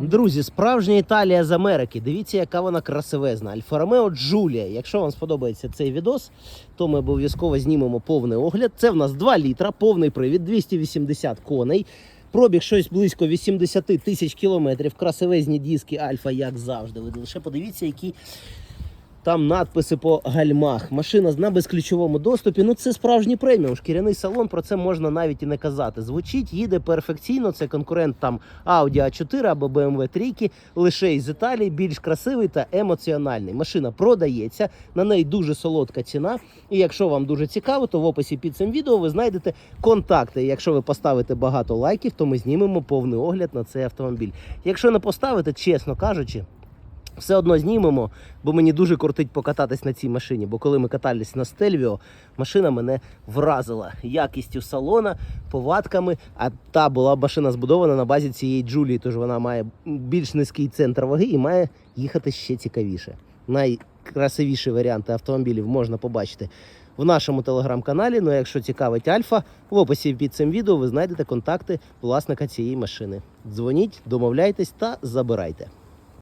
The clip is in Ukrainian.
Друзі, справжня Італія з Америки. Дивіться, яка вона красивезна. Альфа Ромео Джулія. Якщо вам сподобається цей відос, то ми обов'язково знімемо повний огляд. Це в нас 2 літра, повний привід, 280 коней. Пробіг щось близько 80 тисяч кілометрів. Красивезні диски Альфа, як завжди. Ви лише подивіться, які там надписи по гальмах. Машина на безключовому доступі. Ну це справжній преміум. Шкіряний салон. Про це можна навіть і не казати. Звучить, їде перфекційно. Це конкурент там Audi A4 або BMW 3, лише із Італії, більш красивий та емоціональний. Машина продається, на неї дуже солодка ціна. І якщо вам дуже цікаво, то в описі під цим відео ви знайдете контакти. Якщо ви поставите багато лайків, то ми знімемо повний огляд на цей автомобіль. Якщо не поставите, чесно кажучи. Все одно знімемо, бо мені дуже кортить покататись на цій машині. Бо коли ми катались на Стельвіо, машина мене вразила якістю салона, повадками. А та була машина збудована на базі цієї Джулії, тож вона має більш низький центр ваги і має їхати ще цікавіше. Найкрасивіші варіанти автомобілів можна побачити в нашому телеграм-каналі. Ну якщо цікавить Альфа, в описі під цим відео ви знайдете контакти власника цієї машини. Дзвоніть, домовляйтесь та забирайте.